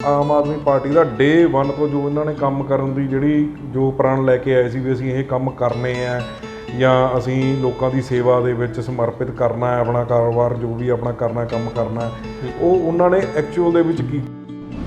ਆਮ Aadmi party ਦਾ ਡੇ 1 ਤੋਂ ਜੋ ਇਹਨਾਂ ਨੇ ਕੰਮ ਕਰਨ ਦੀ ਜਿਹੜੀ ਜੋ ਪ੍ਰਣ ਲੈ ਕੇ ਆਏ ਸੀ ਵੀ ਅਸੀਂ ਇਹ ਕੰਮ ਕਰਨੇ ਆ ਜਾਂ ਅਸੀਂ ਲੋਕਾਂ ਦੀ ਸੇਵਾ ਦੇ ਵਿੱਚ ਸਮਰਪਿਤ ਕਰਨਾ ਹੈ, ਆਪਣਾ ਕਾਰੋਬਾਰ ਜੋ ਵੀ ਆਪਣਾ ਕਰਨਾ ਕੰਮ ਕਰਨਾ ਉਹ ਉਹਨਾਂ ਨੇ ਐਕਚੁਅਲ ਦੇ ਵਿੱਚ ਕੀ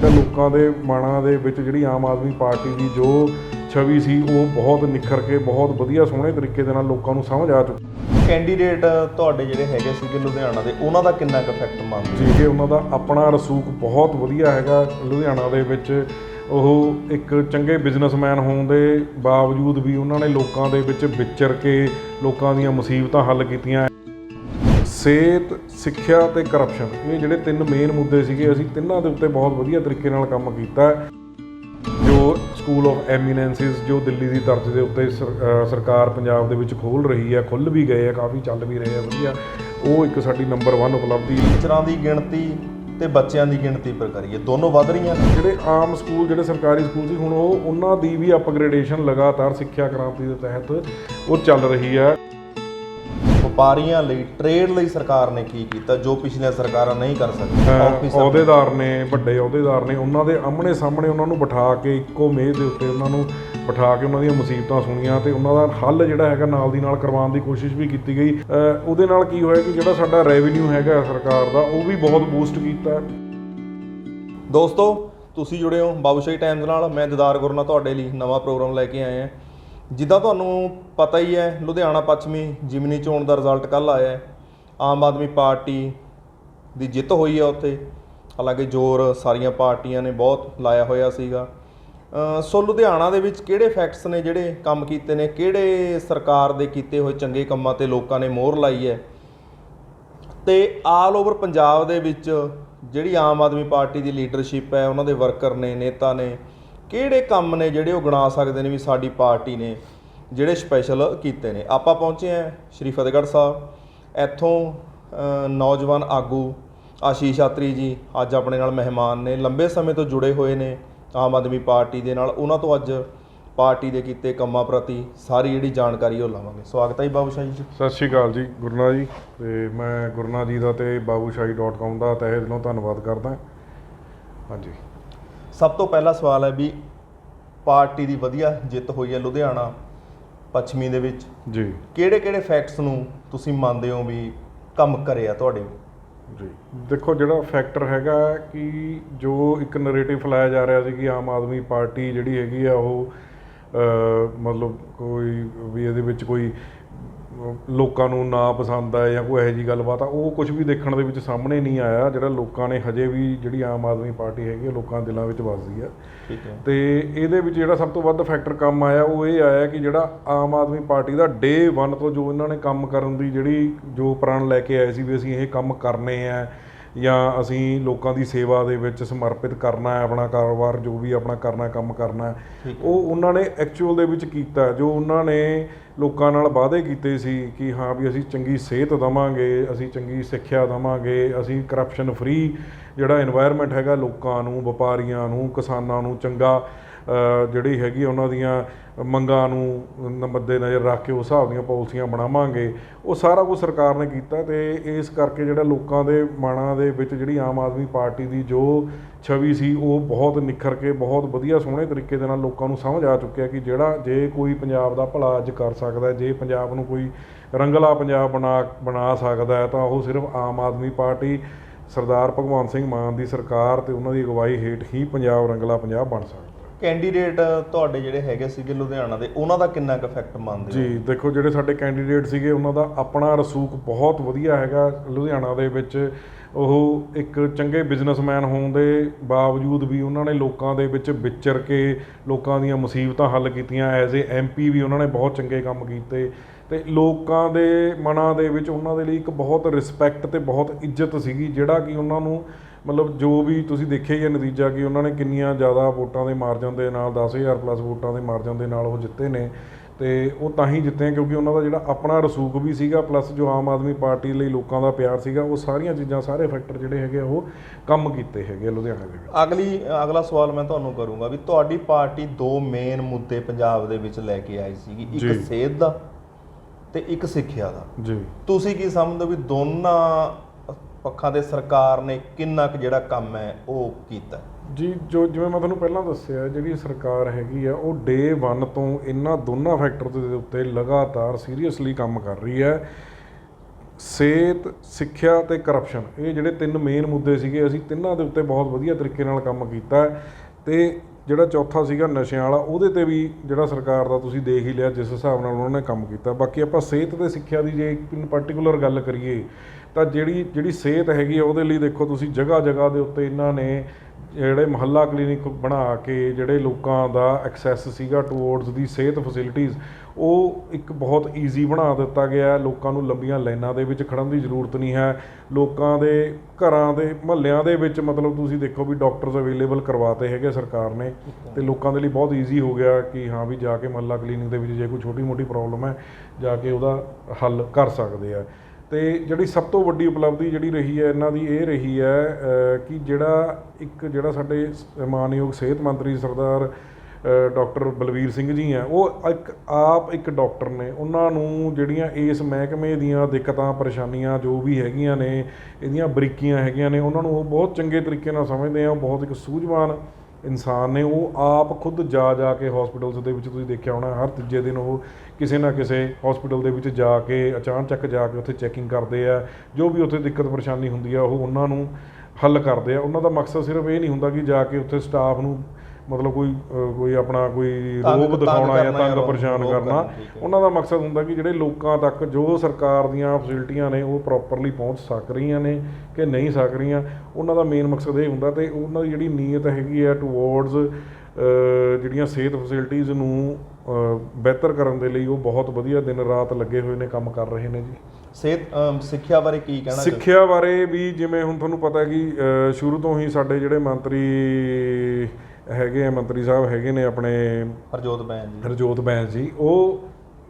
ਤਾਂ ਲੋਕਾਂ ਦੇ ਮਨਾਂ ਦੇ ਵਿੱਚ ਜਿਹੜੀ ਆਮ ਆਦਮੀ ਪਾਰਟੀ ਦੀ ਜੋ ਛਵੀ ਸੀ ਉਹ ਬਹੁਤ ਨਿਖਰ ਕੇ ਬਹੁਤ ਵਧੀਆ ਸੋਹਣੇ ਤਰੀਕੇ ਦੇ ਨਾਲ ਲੋਕਾਂ ਨੂੰ ਸਮਝ ਆ ਚੁੱਕੀ। ਕੈਂਡੀਡੇਟ ਤੁਹਾਡੇ ਜਿਹੜੇ ਹੈਗੇ ਸੀਗੇ ਲੁਧਿਆਣਾ ਦੇ ਉਹਨਾਂ ਦਾ ਕਿੰਨਾ ਕੁ ਇਫੈਕਟ ਮੰਨਦੇ ਜੀ ਕਿ ਉਹਨਾਂ ਦਾ ਆਪਣਾ ਰਸੂਖ ਬਹੁਤ ਵਧੀਆ ਹੈਗਾ ਲੁਧਿਆਣਾ ਦੇ ਵਿੱਚ। ਉਹ ਇੱਕ ਚੰਗੇ ਬਿਜ਼ਨਸਮੈਨ ਹੋਣ ਦੇ ਬਾਵਜੂਦ ਵੀ ਉਹਨਾਂ ਨੇ ਲੋਕਾਂ ਦੇ ਵਿੱਚ ਵਿਚਰ ਕੇ ਲੋਕਾਂ ਦੀਆਂ ਮੁਸੀਬਤਾਂ ਹੱਲ ਕੀਤੀਆਂ। ਸਿਹਤ ਸਿੱਖਿਆ ਤੇ ਕਰਪਸ਼ਨ ਇਹ ਜਿਹੜੇ ਤਿੰਨ ਮੇਨ ਮੁੱਦੇ ਸੀਗੇ ਅਸੀਂ ਤਿੰਨਾਂ ਦੇ ਉੱਤੇ ਬਹੁਤ ਵਧੀਆ ਤਰੀਕੇ ਨਾਲ ਕੰਮ ਕੀਤਾ। ਜੋ ਸਕੂਲ ਆਫ ਐਮੀਨੈਂਸਿਸ ਜੋ ਦਿੱਲੀ ਦੀ ਤਰਜ਼ ਦੇ ਉੱਤੇ ਸਰਕਾਰ ਪੰਜਾਬ ਦੇ ਵਿੱਚ ਖੋਲ ਰਹੀ ਹੈ ਖੁੱਲ ਵੀ ਗਏ ਆ ਕਾਫੀ ਚੱਲ ਵੀ ਰਹੇ ਆ ਵਧੀਆ। ਉਹ ਇੱਕ ਸਾਡੀ ਨੰਬਰ 1 ਉਪਲਬਧੀ। ਟੀਚਰਾਂ ਦੀ ਗਿਣਤੀ ਤੇ ਬੱਚਿਆਂ ਦੀ ਗਿਣਤੀ ਪਰ ਕਰੀਏ ਦੋਨੋਂ ਵੱਧ ਰਹੀਆਂ। ਜਿਹੜੇ ਆਮ ਸਕੂਲ ਜਿਹੜੇ ਸਰਕਾਰੀ ਸਕੂਲ ਸੀ ਹੁਣ ਉਹ ਉਹਨਾਂ ਦੀ ਵੀ ਅਪਗ੍ਰੇਡੇਸ਼ਨ ਲਗਾਤਾਰ ਸਿੱਖਿਆ ਕ੍ਰਾਂਤੀ ਦੇ ਤਹਿਤ ਉਹ ਚੱਲ ਰਹੀ ਹੈ। ਵਪਾਰੀਆਂ ਲਈ ਟ੍ਰੇਡ ਲਈ ਸਰਕਾਰ ਨੇ ਕੀ ਕੀਤਾ ਜੋ ਪਿਛਲੀਆਂ ਸਰਕਾਰਾਂ ਨਹੀਂ ਕਰ ਸਕੀਆਂ? ਆਫਿਸਰ ਅਹੁਦੇਦਾਰ ਨੇ ਵੱਡੇ ਅਹੁਦੇਦਾਰ ਨੇ ਉਹਨਾਂ ਦੇ ਆਹਮਣੇ ਸਾਹਮਣੇ ਉਹਨਾਂ ਨੂੰ ਬਿਠਾ ਕੇ ਇੱਕੋ ਮੇਜ਼ ਦੇ ਉੱਤੇ ਉਹਨਾਂ ਨੂੰ ਬਿਠਾ ਕੇ ਉਹਨਾਂ ਦੀਆਂ ਮੁਸੀਬਤਾਂ ਸੁਣੀਆਂ ਤੇ ਉਹਨਾਂ ਦਾ ਹੱਲ ਜਿਹੜਾ ਹੈਗਾ ਨਾਲ ਦੀ ਨਾਲ ਕਰਵਾਉਣ ਦੀ ਕੋਸ਼ਿਸ਼ ਵੀ ਕੀਤੀ ਗਈ। ਉਹਦੇ ਨਾਲ ਕੀ ਹੋਇਆ ਕਿ ਜਿਹੜਾ ਸਾਡਾ ਰੈਵਨਿਊ ਹੈਗਾ ਸਰਕਾਰ ਦਾ ਉਹ ਵੀ ਬਹੁਤ ਬੂਸਟ ਕੀਤਾ। ਦੋਸਤੋ ਤੁਸੀਂ ਜੁੜੇ ਹੋ ਬਾਬੂਸ਼ਾਹੀ ਟਾਈਮਜ਼ ਨਾਲ। ਮੈਂ ਦਿਦਾਰ ਗੁਰਨਾ ਤੁਹਾਡੇ ਲਈ ਨਵਾਂ ਪ੍ਰੋਗਰਾਮ ਲੈ ਕੇ ਆਏ ਹਾਂ ਜਿੱਦਾਂ ਤੁਹਾਨੂੰ ਪਤਾ ਹੀ ਹੈ, ਲੁਧਿਆਣਾ ਪੱਛਮੀ ਜਿਮਨੀ ਚੋਣ ਦਾ ਰਿਜ਼ਲਟ ਕੱਲ ਆਇਆ ਹੈ। ਆਮ ਆਦਮੀ ਪਾਰਟੀ ਦੀ ਜਿੱਤ ਹੋਈ ਹੈ ਉੱਥੇ। ਹਾਲਾਂਕਿ ਜ਼ੋਰ ਸਾਰੀਆਂ ਪਾਰਟੀਆਂ ਨੇ ਬਹੁਤ ਲਾਇਆ ਹੋਇਆ ਸੀਗਾ। ਸੋ ਲੁਧਿਆਣਾ ਦੇ ਵਿੱਚ ਕਿਹੜੇ ਫੈਕਟਸ ਨੇ ਜਿਹੜੇ ਕੰਮ ਕੀਤੇ ਨੇ? ਕਿਹੜੇ ਸਰਕਾਰ ਦੇ ਕੀਤੇ ਹੋਏ ਚੰਗੇ ਕੰਮਾਂ ਤੇ ਲੋਕਾਂ ਨੇ ਮੋਹਰ ਲਾਈ ਹੈ? ਤੇ ਆਲ ਓਵਰ ਪੰਜਾਬ ਦੇ ਵਿੱਚ ਜਿਹੜੀ ਆਮ ਆਦਮੀ ਪਾਰਟੀ ਦੀ ਲੀਡਰਸ਼ਿਪ ਹੈ, ਉਹਨਾਂ ਦੇ ਵਰਕਰ ਨੇ, ਨੇਤਾ ਨੇ ਕਿਹੜੇ ਕੰਮ ਨੇ ਜਿਹੜੇ ਉਹ ਗਿਣਾ ਸਕਦੇ ਨੇ ਵੀ ਸਾਡੀ ਪਾਰਟੀ ਨੇ ਜਿਹੜੇ ਸਪੈਸ਼ਲ ਕੀਤੇ ਨੇ? ਆਪਾਂ ਪਹੁੰਚੇ ਹਾਂ ਸ਼੍ਰੀ ਫਤਿਹਗੜ੍ਹ ਸਾਹਿਬ। ਇੱਥੋਂ ਨੌਜਵਾਨ ਆਗੂ ਆਸ਼ੀਸ਼ ਆਤਰੀ ਜੀ ਅੱਜ ਆਪਣੇ ਨਾਲ ਮਹਿਮਾਨ ਨੇ, ਲੰਬੇ ਸਮੇਂ ਤੋਂ ਜੁੜੇ ਹੋਏ ਨੇ ਆਮ ਆਦਮੀ ਪਾਰਟੀ ਦੇ ਨਾਲ। ਉਹਨਾਂ ਤੋਂ ਅੱਜ ਪਾਰਟੀ ਦੇ ਕੀਤੇ ਕੰਮਾਂ ਪ੍ਰਤੀ ਸਾਰੀ ਜਿਹੜੀ ਜਾਣਕਾਰੀ ਉਹ ਲਵਾਂਗੇ। ਸਵਾਗਤ ਹੈ ਜੀ ਬਾਬੂ ਸ਼ਾਹ ਜੀ। ਸਤਿ ਸ਼੍ਰੀ ਅਕਾਲ ਜੀ, ਗੁਰਨਾ ਜੀ। ਤੇ ਮੈਂ ਗੁਰਨਾ ਜੀ ਦਾ ਤੇ ਬਾਬੂਸ਼ਾਹੀ.com ਦਾ ਤਹਿ ਦਿਲੋਂ ਧੰਨਵਾਦ ਕਰਦਾ। ਹਾਂਜੀ। ਸਭ ਤੋਂ ਪਹਿਲਾ ਸਵਾਲ ਹੈ ਵੀ ਪਾਰਟੀ ਦੀ ਵਧੀਆ ਜਿੱਤ ਹੋਈ ਹੈ ਲੁਧਿਆਣਾ ਪੱਛਮੀ ਦੇ ਵਿੱਚ। ਜੀ। ਕਿਹੜੇ ਕਿਹੜੇ ਫੈਕਟਸ ਨੂੰ ਤੁਸੀਂ ਮੰਨਦੇ ਹੋ ਵੀ ਕੰਮ ਕਰਿਆ ਤੁਹਾਡੇ? ਜੀ। ਦੇਖੋ ਜਿਹੜਾ ਫੈਕਟਰ ਹੈਗਾ ਕਿ ਜੋ ਇੱਕ ਨੈਰੇਟਿਵ ਫਲਾਇਆ ਜਾ ਰਿਹਾ ਸੀ ਕਿ ਆਮ ਆਦਮੀ ਪਾਰਟੀ ਜਿਹੜੀ ਹੈਗੀ ਆ ਉਹ ਮਤਲਬ ਕੋਈ ਵੀ ਇਹਦੇ ਵਿੱਚ ਕੋਈ ਲੋਕਾਂ ਨੂੰ ਨਾ ਪਸੰਦ ਆ ਜਾਂ ਕੋਈ ਇਹੋ ਜੀ ਗੱਲਬਾਤ ਆ ਉਹ ਕੁਝ ਵੀ ਦੇਖਣ ਦੇ ਵਿੱਚ ਸਾਹਮਣੇ ਨਹੀਂ ਆਇਆ ਜਿਹੜਾ ਲੋਕਾਂ ਨੇ ਹਜੇ ਵੀ ਜਿਹੜੀ ਆਮ ਆਦਮੀ ਪਾਰਟੀ ਹੈਗੀ ਆ ਲੋਕਾਂ ਦੇ ਦਿਲਾਂ ਵਿੱਚ ਵੱਸਦੀ ਆ। ਠੀਕ ਹੈ। ਤੇ ਇਹਦੇ ਵਿੱਚ ਜਿਹੜਾ ਸਭ ਤੋਂ ਵੱਧ ਫੈਕਟਰ ਕੰਮ ਆਇਆ ਉਹ ਇਹ ਆਇਆ ਕਿ ਜਿਹੜਾ ਆਮ ਆਦਮੀ ਪਾਰਟੀ ਦਾ ਡੇ 1 ਤੋਂ ਜੋ ਇਹਨਾਂ ਨੇ ਕੰਮ ਕਰਨ ਦੀ ਜਿਹੜੀ ਜੋ ਪ੍ਰਣ ਲੈ ਕੇ ਆਏ ਸੀ ਵੀ ਅਸੀਂ ਇਹ ਕੰਮ ਕਰਨੇ ਆ ਜਾਂ ਅਸੀਂ ਲੋਕਾਂ ਦੀ ਸੇਵਾ ਦੇ ਵਿੱਚ ਸਮਰਪਿਤ ਕਰਨਾ ਹੈ ਆਪਣਾ ਕਾਰੋਬਾਰ ਜੋ ਵੀ ਆਪਣਾ ਕਰਨਾ ਕੰਮ ਕਰਨਾ ਉਹ ਉਹਨਾਂ ਨੇ ਐਕਚੁਅਲ ਦੇ ਵਿੱਚ ਕੀਤਾ ਜੋ ਉਹਨਾਂ ਨੇ ਲੋਕਾਂ ਨਾਲ ਵਾਅਦੇ ਕੀਤੇ ਸੀ ਕਿ ਹਾਂ ਵੀ ਅਸੀਂ ਚੰਗੀ ਸਿਹਤ ਦਵਾਂਗੇ ਅਸੀਂ ਚੰਗੀ ਸਿੱਖਿਆ ਦਵਾਂਗੇ ਅਸੀਂ ਕਰਪਸ਼ਨ ਫਰੀ ਜਿਹੜਾ এনवायरमेंट ਹੈਗਾ ਲੋਕਾਂ ਨੂੰ ਵਪਾਰੀਆਂ ਨੂੰ ਕਿਸਾਨਾਂ ਨੂੰ ਚੰਗਾ ਜਿਹੜੀ ਹੈਗੀ ਉਹਨਾਂ ਦੀਆਂ ਮੰਗਾਂ ਨੂੰ ਨ- ਮੱਦੇ ਨਜ਼ਰ ਰੱਖ ਕੇ ਉਸ ਹਿਸਾਬ ਦੀਆਂ ਪਾਲਿਸੀਆਂ ਬਣਾਵਾਂਗੇ। ਉਹ ਸਾਰਾ ਕੁਝ ਸਰਕਾਰ ਨੇ ਕੀਤਾ ਤੇ ਇਸ ਕਰਕੇ ਜਿਹੜਾ ਲੋਕਾਂ ਦੇ ਮਨਾਂ ਦੇ ਵਿੱਚ ਜਿਹੜੀ ਆਮ ਆਦਮੀ ਪਾਰਟੀ ਦੀ ਜੋ ਛਵੀ ਸੀ, ਉਹ ਬਹੁਤ ਨਿਖਰ ਕੇ, ਬਹੁਤ ਵਧੀਆ ਸੋਹਣੇ ਤਰੀਕੇ ਦੇ ਨਾਲ ਲੋਕਾਂ ਨੂੰ ਸਮਝ ਆ ਚੁੱਕਿਆ ਕਿ ਜਿਹੜਾ ਜੇ ਕੋਈ ਪੰਜਾਬ ਦਾ ਭਲਾ ਅੱਜ ਕਰ ਸਕਦਾ ਜੇ ਪੰਜਾਬ ਨੂੰ ਕੋਈ ਰੰਗਲਾ ਪੰਜਾਬ ਬਣਾ ਬਣਾ ਸਕਦਾ ਹੈ, ਤਾਂ ਉਹ ਸਿਰਫ ਆਮ ਆਦਮੀ ਪਾਰਟੀ, ਸਰਦਾਰ ਭਗਵੰਤ ਸਿੰਘ ਮਾਨ ਦੀ ਸਰਕਾਰ ਤੇ ਉਹਨਾਂ ਦੀ ਅਗਵਾਈ ਹੇਠ ਹੀ ਪੰਜਾਬ ਰੰਗਲਾ ਪੰਜਾਬ ਬਣ ਸਕਦਾ ਕੈਂਡੀਡੇਟ ਤੁਹਾਡੇ ਜਿਹੜੇ ਹੈਗੇ ਸੀਗੇ ਲੁਧਿਆਣਾ ਦੇ, ਉਹਨਾਂ ਦਾ ਕਿੰਨਾ ਕੁ ਇਫੈਕਟ ਮੰਨਦੇ ਹੋ? ਜੀ, ਦੇਖੋ ਜਿਹੜੇ ਸਾਡੇ ਕੈਂਡੀਡੇਟ ਸੀਗੇ, ਉਹਨਾਂ ਦਾ ਆਪਣਾ ਰਸੂਖ ਬਹੁਤ ਵਧੀਆ ਹੈਗਾ ਲੁਧਿਆਣਾ ਦੇ ਵਿੱਚ। ਉਹ ਇੱਕ ਚੰਗੇ ਬਿਜ਼ਨਸਮੈਨ ਹੋਣ ਦੇ ਬਾਵਜੂਦ ਵੀ ਉਹਨਾਂ ਨੇ ਲੋਕਾਂ ਦੇ ਵਿੱਚ ਵਿਚਰ ਕੇ ਲੋਕਾਂ ਦੀਆਂ ਮੁਸੀਬਤਾਂ ਹੱਲ ਕੀਤੀਆਂ ਐਜ਼ ਏ ਐਮਪੀ ਵੀ ਉਹਨਾਂ ਨੇ ਬਹੁਤ ਚੰਗੇ ਕੰਮ ਕੀਤੇ। ਤੇ ਲੋਕਾਂ ਦੇ ਮਨਾਂ ਦੇ ਵਿੱਚ ਉਹਨਾਂ ਦੇ ਲਈ ਇੱਕ ਬਹੁਤ ਰਿਸਪੈਕਟ ਤੇ ਬਹੁਤ ਇੱਜ਼ਤ ਸੀਗੀ, ਜਿਹੜਾ ਕਿ ਉਹਨਾਂ ਨੂੰ ਮਤਲਬ ਜੋ ਵੀ ਤੁਸੀਂ ਦੇਖਿਆ ਹੀ ਹੈ ਨਤੀਜਾ ਕਿ ਉਹਨਾਂ ਨੇ ਕਿੰਨੀਆਂ ਜ਼ਿਆਦਾ ਵੋਟਾਂ ਦੇ ਮਾਰਜਨ ਦੇ ਨਾਲ 10000 ਪਲੱਸ ਵੋਟਾਂ ਦੇ ਮਾਰਜਨ ਦੇ ਨਾਲ ਉਹ ਜਿੱਤੇ ਨੇ। ਤੇ ਉਹ ਤਾਂ ਹੀ ਜਿੱਤੇ ਕਿਉਂਕਿ ਉਹਨਾਂ ਦਾ ਜਿਹੜਾ ਆਪਣਾ ਰਸੂਖ ਵੀ ਸੀਗਾ ਪਲੱਸ ਜੋ ਆਮ ਆਦਮੀ ਪਾਰਟੀ ਲਈ ਲੋਕਾਂ ਦਾ ਪਿਆਰ ਸੀਗਾ ਉਹ ਸਾਰੀਆਂ ਚੀਜ਼ਾਂ ਸਾਰੇ ਫੈਕਟਰ ਜਿਹੜੇ ਹੈਗੇ ਆ ਉਹ ਕੰਮ ਕੀਤੇ ਹੈਗੇ ਲੁਧਿਆਣੇ ਦੇ ਵਿੱਚ। ਅਗਲੀ ਅਗਲਾ ਸਵਾਲ ਮੈਂ ਤੁਹਾਨੂੰ ਕਰੂੰਗਾ ਵੀ ਤੁਹਾਡੀ ਪਾਰਟੀ ਦੋ ਮੇਨ ਮੁੱਦੇ ਪੰਜਾਬ ਦੇ ਵਿੱਚ ਲੈ ਕੇ ਆਈ ਸੀਗੀ। ਇੱਕ ਸਿਹਤ ਦਾ ਤੇ ਇੱਕ ਸਿੱਖਿਆ ਦਾ। ਜੀ। ਤੁਸੀਂ ਕੀ ਸਮਝਦੇ ਹੋ ਵੀ ਦੋਨਾਂ ਪੱਖਾਂ ਦੇ ਸਰਕਾਰ ਨੇ ਕਿੰਨਾ ਕੁ ਜਿਹੜਾ ਕੰਮ ਹੈ ਉਹ ਕੀਤਾ? ਜੀ, ਜੋ ਜਿਵੇਂ ਮੈਂ ਤੁਹਾਨੂੰ ਪਹਿਲਾਂ ਦੱਸਿਆ, ਜਿਹੜੀ ਸਰਕਾਰ ਹੈਗੀ ਆ, ਉਹ ਡੇ 1 ਤੋਂ ਇਹਨਾਂ ਦੋਨਾਂ ਫੈਕਟਰ ਦੇ ਉੱਤੇ ਲਗਾਤਾਰ ਸੀਰੀਅਸਲੀ ਕੰਮ ਕਰ ਰਹੀ ਹੈ। ਸਿਹਤ, ਸਿੱਖਿਆ ਤੇ ਕਰਪਸ਼ਨ ਇਹ ਜਿਹੜੇ ਤਿੰਨ ਮੇਨ ਮੁੱਦੇ ਸੀਗੇ, ਅਸੀਂ ਤਿੰਨਾਂ ਦੇ ਉੱਤੇ ਬਹੁਤ ਵਧੀਆ ਤਰੀਕੇ ਨਾਲ ਕੰਮ ਕੀਤਾ ਹੈ। ਤੇ ਜਿਹੜਾ ਚੌਥਾ ਸੀਗਾ ਨਸ਼ਿਆਂ ਵਾਲਾ, ਉਹਦੇ ਤੇ ਵੀ ਜਿਹੜਾ ਸਰਕਾਰ ਦਾ ਤੁਸੀਂ ਦੇਖ ਹੀ ਲਿਆ, ਜਿਸ ਹਿਸਾਬ ਨਾਲ ਉਹਨਾਂ ਨੇ ਕੰਮ ਕੀਤਾ। ਬਾਕੀ ਆਪਾਂ ਸਿਹਤ ਤੇ ਸਿੱਖਿਆ ਦੀ ਜੇ ਇਨ ਪਾਰਟਿਕੂਲਰ ਗੱਲ ਕਰੀਏ ਤਾਂ ਜਿਹੜੀ ਜਿਹੜੀ ਸਿਹਤ ਹੈਗੀ ਆ, ਉਹਦੇ ਲਈ ਦੇਖੋ ਤੁਸੀਂ ਜਗ੍ਹਾ ਜਗ੍ਹਾ ਦੇ ਉੱਤੇ ਇਹਨਾਂ ਨੇ ਜਿਹੜੇ ਮਹੱਲਾ ਕਲੀਨਿਕ ਬਣਾ ਕੇ ਜਿਹੜੇ ਲੋਕਾਂ ਦਾ ਐਕਸੈਸ ਸੀਗਾ ਟੂਵਰਡਸ ਦੀ ਸਿਹਤ ਫੈਸਿਲਿਟੀਆਂ ਉਹ ਇੱਕ ਬਹੁਤ ਈਜ਼ੀ ਬਣਾ ਦਿੱਤਾ ਗਿਆ ਲੋਕਾਂ ਨੂੰ ਲੰਬੀਆਂ ਲਾਈਨਾਂ ਦੇ ਵਿੱਚ ਖੜਨ ਦੀ ਜ਼ਰੂਰਤ ਨਹੀਂ ਹੈ। ਲੋਕਾਂ ਦੇ ਘਰਾਂ ਦੇ ਮਹੱਲਿਆਂ ਦੇ ਵਿੱਚ ਮਤਲਬ ਤੁਸੀਂ ਦੇਖੋ ਵੀ ਡਾਕਟਰਸ ਅਵੇਲੇਬਲ ਕਰਵਾਤੇ ਹੈਗੇ ਸਰਕਾਰ ਨੇ ਤੇ ਲੋਕਾਂ ਦੇ ਲਈ ਬਹੁਤ ਈਜ਼ੀ ਹੋ ਗਿਆ ਕਿ ਹਾਂ ਵੀ ਜਾ ਕੇ ਮਹੱਲਾ ਕਲੀਨਿਕ ਦੇ ਵਿੱਚ ਜੇ ਕੋਈ ਛੋਟੀ ਮੋਟੀ ਪ੍ਰੋਬਲਮ ਹੈ, ਜਾ ਕੇ ਉਹਦਾ ਹੱਲ ਕਰ ਸਕਦੇ ਆ। ਤੇ ਜਿਹੜੀ ਸਭ ਤੋਂ ਵੱਡੀ ਉਪਲਬਧੀ ਜਿਹੜੀ ਰਹੀ ਹੈ ਇਹਨਾਂ ਦੀ ਇਹ ਰਹੀ ਹੈ ਕਿ ਜਿਹੜਾ ਇੱਕ ਜਿਹੜਾ ਸਾਡੇ ਸ- ਮਾਨਯੋਗ ਸਿਹਤ ਮੰਤਰੀ ਸਰਦਾਰ ਅ, ਡਾਕਟਰ ਬਲਵੀਰ ਸਿੰਘ ਜੀ ਆ ਉਹ ਇੱਕ ਆਪ ਇੱਕ ਡਾਕਟਰ ਨੇ। ਉਹਨਾਂ ਨੂੰ ਜਿਹੜੀਆਂ ਇਸ ਮਹਿਕਮੇ ਦੀਆਂ ਦਿੱਕਤਾਂ ਪਰੇਸ਼ਾਨੀਆਂ ਜੋ ਵੀ ਹੈਗੀਆਂ ਨੇ ਇਹਦੀਆਂ ਬਰੀਕੀਆਂ ਹੈਗੀਆਂ ਨੇ ਉਹਨਾਂ ਨੂੰ ਉਹ ਬਹੁਤ ਚੰਗੇ ਤਰੀਕੇ ਨਾਲ ਸਮਝਦੇ ਆ ਉਹ ਬਹੁਤ ਇੱਕ ਸੂਝਵਾਨ ਇਨਸਾਨ ਨੇ, ਉਹ ਆਪ ਖੁਦ ਜਾ ਜਾ ਕੇ ਹਸਪੀਟਲਸ ਦੇ ਵਿੱਚ ਤੁਸੀਂ ਦੇਖਿਆ ਹੋਣਾ, ਹਰ ਤੀਜੇ ਦਿਨ ਉਹ ਕਿਸੇ ਨਾ ਕਿਸੇ ਹਸਪੀਟਲ ਦੇ ਵਿੱਚ ਜਾ ਕੇ, ਅਚਾਨਚੱਕ ਜਾ ਕੇ ਉੱਥੇ ਚੈਕਿੰਗ ਕਰਦੇ ਆ, ਜੋ ਵੀ ਉੱਥੇ ਦਿੱਕਤ ਪਰੇਸ਼ਾਨੀ ਹੁੰਦੀ ਆ, ਉਹ ਉਹਨਾਂ ਨੂੰ ਹੱਲ ਕਰਦੇ ਆ। ਉਹਨਾਂ ਦਾ ਮਕਸਦ ਸਿਰਫ ਇਹ ਨਹੀਂ ਹੁੰਦਾ ਕਿ ਜਾ ਕੇ ਉੱਥੇ ਸਟਾਫ ਨੂੰ ਮਤਲਬ ਕੋਈ ਕੋਈ ਆਪਣਾ ਕੋਈ ਤੰਗ ਦਿਖਾਉਣਾ ਜਾਂ ਤੰਗ ਪਰੇਸ਼ਾਨ ਕਰਨਾ। ਉਹਨਾਂ ਦਾ ਮਕਸਦ ਹੁੰਦਾ ਕਿ ਜਿਹੜੇ ਲੋਕਾਂ ਤੱਕ ਜੋ ਸਰਕਾਰ ਦੀਆਂ ਫੈਸਿਲਿਟੀਆਂ ਨੇ ਉਹ ਪ੍ਰੋਪਰਲੀ ਪਹੁੰਚ ਸਕ ਰਹੀਆਂ ਨੇ ਕਿ ਨਹੀਂ ਸਕ ਰਹੀਆਂ ਉਹਨਾਂ ਦਾ ਮੇਨ ਮਕਸਦ ਇਹ ਹੁੰਦਾ ਤੇ ਉਹਨਾਂ ਦੀ ਜਿਹੜੀ ਨੀਅਤ ਹੈਗੀ ਹੈ ਟੂਵਰਡਸ ਜਿਹੜੀਆਂ ਸਿਹਤ ਫੈਸਿਲਿਟੀਆਂ ਨੂੰ ਬਿਹਤਰ ਕਰਨ ਦੇ ਲਈ ਉਹ ਬਹੁਤ ਵਧੀਆ ਦਿਨ ਰਾਤ ਲੱਗੇ ਹੋਏ ਨੇ ਕੰਮ ਕਰ ਰਹੇ ਨੇ ਜੀ ਸਿਹਤ ਸਿੱਖਿਆ ਬਾਰੇ ਕੀ ਕਹਿਣਾ? ਸਿੱਖਿਆ ਬਾਰੇ ਵੀ ਜਿਵੇਂ ਹੁਣ ਤੁਹਾਨੂੰ ਪਤਾ ਕਿ ਸ਼ੁਰੂ ਤੋਂ ਹੀ ਸਾਡੇ ਜਿਹੜੇ ਮੰਤਰੀ ਹੈਗੇ ਆ ਮੰਤਰੀ ਸਾਹਿਬ ਹੈਗੇ ਨੇ ਆਪਣੇ ਹਰਜੋਤ ਬੈਨ ਜੀ। ਹਰਜੋਤ ਬੈਂਸ ਜੀ। ਉਹ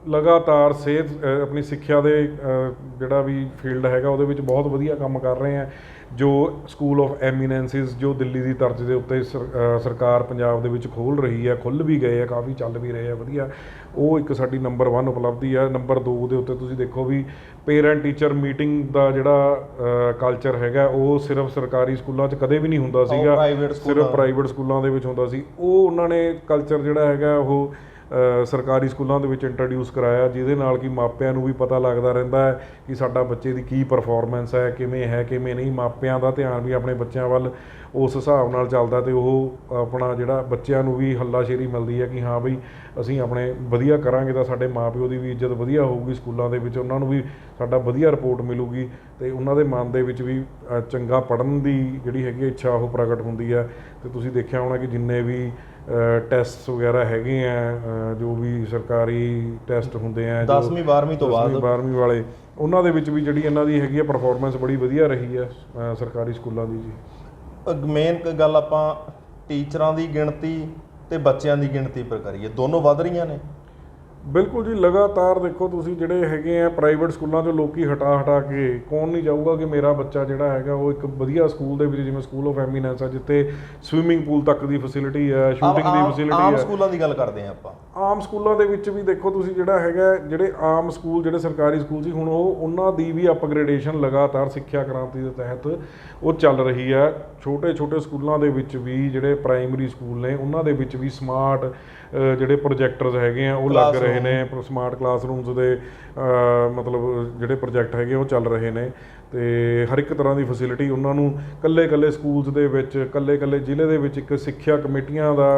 ਲਗਾਤਾਰ ਸਿਹਤ ਆਪਣੀ ਸਿੱਖਿਆ ਦੇ ਜਿਹੜਾ ਵੀ ਫੀਲਡ ਹੈਗਾ ਉਹਦੇ ਵਿੱਚ ਬਹੁਤ ਵਧੀਆ ਕੰਮ ਕਰ ਰਹੇ ਆ। ਜੋ ਸਕੂਲ ਆਫ ਐਮੀਨੈਂਸਿਸ ਜੋ ਦਿੱਲੀ ਦੀ ਤਰਜ਼ ਦੇ ਉੱਤੇ ਸਰਕਾਰ ਪੰਜਾਬ ਦੇ ਵਿੱਚ ਖੋਲ ਰਹੀ ਹੈ ਖੁੱਲ ਵੀ ਗਏ ਆ ਕਾਫੀ ਚੱਲ ਵੀ ਰਹੇ ਆ ਵਧੀਆ। ਉਹ ਇੱਕ ਸਾਡੀ ਨੰਬਰ 1 ਉਪਲਬਧੀ ਆ। ਨੰਬਰ 2 ਦੇ ਉੱਤੇ ਤੁਸੀਂ ਦੇਖੋ ਵੀ ਪੇਰੈਂਟ ਟੀਚਰ ਮੀਟਿੰਗ ਦਾ ਜਿਹੜਾ ਕਲਚਰ ਹੈਗਾ ਉਹ ਸਿਰਫ ਸਰਕਾਰੀ ਸਕੂਲਾਂ 'ਚ ਕਦੇ ਵੀ ਨਹੀਂ ਹੁੰਦਾ ਸੀਗਾ। ਸਿਰਫ ਪ੍ਰਾਈਵੇਟ ਸਕੂਲਾਂ ਦੇ ਵਿੱਚ ਹੁੰਦਾ ਸੀ। ਉਹ ਉਹਨਾਂ ਨੇ ਕਲਚਰ ਜਿਹੜਾ ਹੈਗਾ ਉਹ ਸਰਕਾਰੀ ਸਕੂਲਾਂ ਦੇ ਵਿੱਚ ਇੰਟਰੋਡਿਊਸ ਕਰਾਇਆ, ਜਿਹਦੇ ਨਾਲ ਕਿ ਮਾਪਿਆਂ ਨੂੰ ਵੀ ਪਤਾ ਲੱਗਦਾ ਰਹਿੰਦਾ ਹੈ ਕਿ ਸਾਡਾ ਬੱਚੇ ਦੀ ਕੀ ਪਰਫਾਰਮੈਂਸ ਹੈ, ਕਿਵੇਂ ਹੈ, ਕਿਵੇਂ ਨਹੀਂ। ਮਾਪਿਆਂ ਦਾ ਧਿਆਨ ਵੀ ਆਪਣੇ ਬੱਚਿਆਂ ਵੱਲ ਉਸ ਹਿਸਾਬ ਨਾਲ ਚੱਲਦਾ ਤੇ ਉਹ ਆਪਣਾ ਜਿਹੜਾ ਬੱਚਿਆਂ ਨੂੰ ਵੀ ਹੱਲਾਸ਼ੇਰੀ ਮਿਲਦੀ ਹੈ ਕਿ ਹਾਂ ਬਈ ਅਸੀਂ ਆਪਣੇ ਵਧੀਆ ਕਰਾਂਗੇ ਤਾਂ ਸਾਡੇ ਮਾਪਿਓ ਦੀ ਵੀ ਇੱਜ਼ਤ ਵਧੀਆ ਹੋਊਗੀ ਸਕੂਲਾਂ ਦੇ ਵਿੱਚ, ਉਹਨਾਂ ਨੂੰ ਵੀ ਸਾਡਾ ਵਧੀਆ ਰਿਪੋਰਟ ਮਿਲੂਗੀ ਤੇ ਉਹਨਾਂ ਦੇ ਮਨ ਦੇ ਵਿੱਚ ਵੀ ਚੰਗਾ ਪੜਨ ਦੀ ਜਿਹੜੀ ਹੈਗੀ ਹੈ ਇੱਛਾ ਉਹ ਪ੍ਰਗਟ ਹੁੰਦੀ ਹੈ। ਤੇ ਤੁਸੀਂ ਦੇਖਿਆ ਹੋਣਾ ਕਿ ਜਿੰਨੇ ਵੀ ਟੈਸਟ ਵਗੈਰਾ ਹੈਗੇ ਆ ਜੋ ਵੀ ਸਰਕਾਰੀ ਟੈਸਟ ਹੁੰਦੇ ਆ ਜੋ 10ਵੀਂ 12ਵੀਂ ਤੋਂ ਬਾਅਦ। 12ਵੀਂ ਵਾਲੇ ਉਹਨਾਂ ਦੇ ਵਿੱਚ ਵੀ ਜਿਹੜੀ ਇਹਨਾਂ ਦੀ ਹੈਗੀ ਆ ਪਰਫਾਰਮੈਂਸ ਬੜੀ ਵਧੀਆ ਰਹੀ ਹੈ ਅ, ਸਰਕਾਰੀ ਸਕੂਲਾਂ ਦੀ ਜੀ। ਮੇਨ ਗੱਲ ਆਪਾਂ ਟੀਚਰਾਂ ਦੀ ਗਿਣਤੀ ਤੇ ਬੱਚਿਆਂ ਦੀ ਗਿਣਤੀ ਪਰ ਕਰੀਏ ਦੋਨੋਂ ਵੱਧ ਰਹੀਆਂ ਨੇ। ਬਿਲਕੁਲ ਜੀ ਲਗਾਤਾਰ ਦੇਖੋ ਤੁਸੀਂ ਜਿਹੜੇ ਹੈਗੇ ਆ ਪ੍ਰਾਈਵੇਟ ਸਕੂਲਾਂ ਚੋਂ ਲੋਕੀ ਹਟਾ ਹਟਾ ਕੇ ਕੌਣ ਨਹੀਂ ਚਾਹੂਗਾ ਕਿ ਮੇਰਾ ਬੱਚਾ ਜਿਹੜਾ ਹੈਗਾ ਉਹ ਇੱਕ ਵਧੀਆ ਸਕੂਲ ਦੇ ਵਿੱਚ ਜਿਵੇਂ ਸਕੂਲ ਆਫ ਐਮੀਨੈਂਸ ਆ ਜਿੱਥੇ ਸਵਿਮਿੰਗ ਪੂਲ ਤੱਕ ਦੀ ਫੈਸਿਲਿਟੀ ਹੈ ਸ਼ੂਟਿੰਗ ਦੀ ਆਮ- ਫੈਸਿਲਿਟੀ ਆਮ ਹੈ ਸਕੂਲਾਂ ਦੀ ਗੱਲ ਕਰਦੇ ਹਾਂ ਆਪਾਂ। ਆਮ ਸਕੂਲਾਂ ਦੇ ਵਿੱਚ ਵੀ ਦੇਖੋ ਤੁਸੀਂ ਜਿਹੜਾ ਹੈਗਾ ਜਿਹੜੇ ਆਮ ਸਕੂਲ ਜਿਹੜੇ ਸਰਕਾਰੀ ਸਕੂਲ ਸੀ ਹੁਣ ਉਹ ਉਹਨਾਂ ਦੀ ਵੀ ਅਪਗ੍ਰੇਡੇਸ਼ਨ ਲਗਾਤਾਰ ਸਿੱਖਿਆ ਕ੍ਰਾਂਤੀ ਦੇ ਤਹਿਤ ਉਹ ਚੱਲ ਰਹੀ ਹੈ ਛੋਟੇ ਛੋਟੇ ਸਕੂਲਾਂ ਦੇ ਵਿੱਚ ਵੀ ਜਿਹੜੇ ਪ੍ਰਾਇਮਰੀ ਸਕੂਲ ਨੇ ਉਹਨਾਂ ਦੇ ਵਿੱਚ ਵੀ ਸਮਾਰਟ ਜਿਹੜੇ ਪ੍ਰੋਜੈਕਟਰਸ ਹੈਗੇ ਆ ਉਹ ਲੱਗ ਰਹੇ ਨੇ ਸਮਾਰਟ ਕਲਾਸਰੂਮਸ ਦੇ ਮਤਲਬ ਜਿਹੜੇ ਪ੍ਰੋਜੈਕਟ ਹੈਗੇ ਉਹ ਚੱਲ ਰਹੇ ਨੇ। ਤੇ ਹਰ ਇੱਕ ਤਰ੍ਹਾਂ ਦੀ ਫੈਸਿਲਿਟੀ ਉਹਨਾਂ ਨੂੰ ਕੱਲੇ ਕੱਲੇ ਸਕੂਲਸ ਦੇ ਵਿੱਚ ਕੱਲੇ ਕੱਲੇ ਜ਼ਿਲ੍ਹੇ ਦੇ ਵਿੱਚ ਇੱਕ ਸਿੱਖਿਆ ਕਮੇਟੀਆਂ ਦਾ